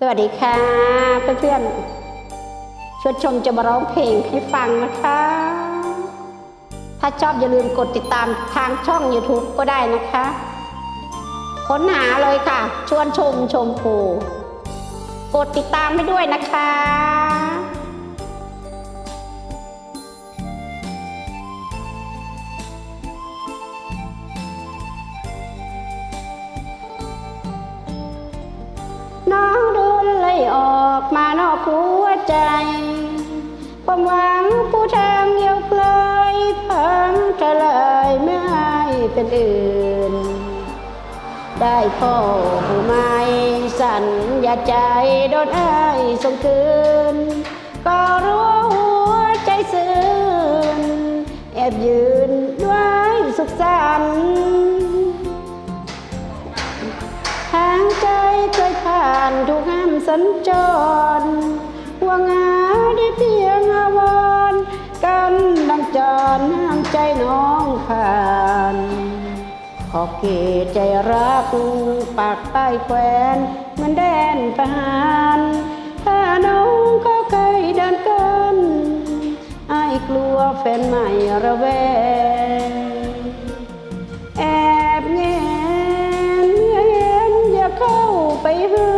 สวัสดีค่ะ เพื่อนๆชวนชมจะมาร้องเพลงให้ฟังนะคะ ถ้าชอบอย่าลืมกดติดตามทางช่อง YouTube ก็ได้นะคะ ค้นหาเลยค่ะ ชวนชมชมพูกดติดตามให้ด้วยนะคะ ความหวังผู้ทางเยียวไกลพังทลายไม่เป็นอื่น ได้พ่อไม่สัญญาใจโดนไอ้ส่งคืน ก็รู้หัวใจซื่นแอบยืนด้วยสุขสันต์ทางใจเคยผ่านทุกห้ามสัญจร จรน้ำใจน้องผ่านขอบเขตใจรักปากป้แควนเหมือนแดนประหารถ้าน้องก็เคยเดินกันไอ้กลัวแฟนใหม่ระแวงแอบแงนเห็นอย่าเข้าไปหา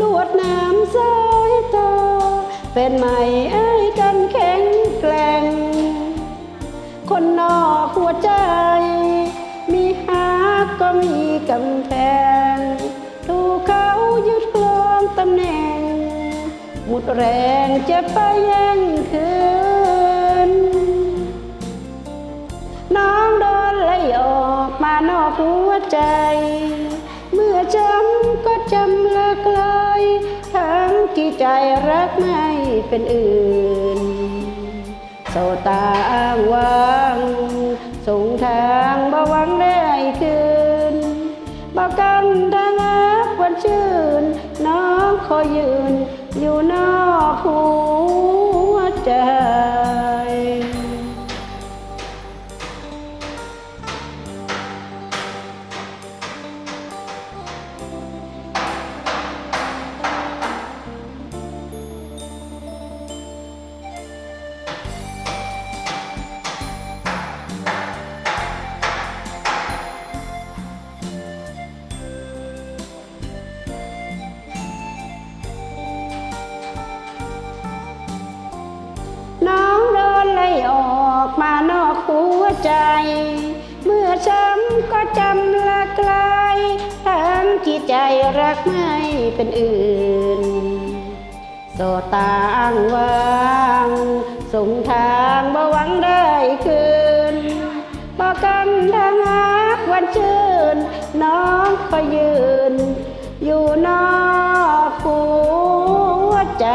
ลวดน้ำสายตาเป็นใหม่ไอ้กัน มีกำแพงถูกเขายึดครองตำแหน่ง หมดแรงจะไปแย่งคืน น้องโดนไล่ออกมานอกหัวใจ เมื่อจำก็จำละไกลายทั้งที่ใจรักไม่เป็นอื่นโสตาอ้างว้างส่งทางบ่หวั ยืนอยู่นอกหู มานอกหัวใจ เมื่อช้ำก็จำละไกลายทั้งที่ใจรักไม่เป็นอื่นโสตาอ้างวางสงทางบ่หวังได้คืนบอกกันทางหักวันชื่น น้องก็ยืน อยู่นอกหัวใจ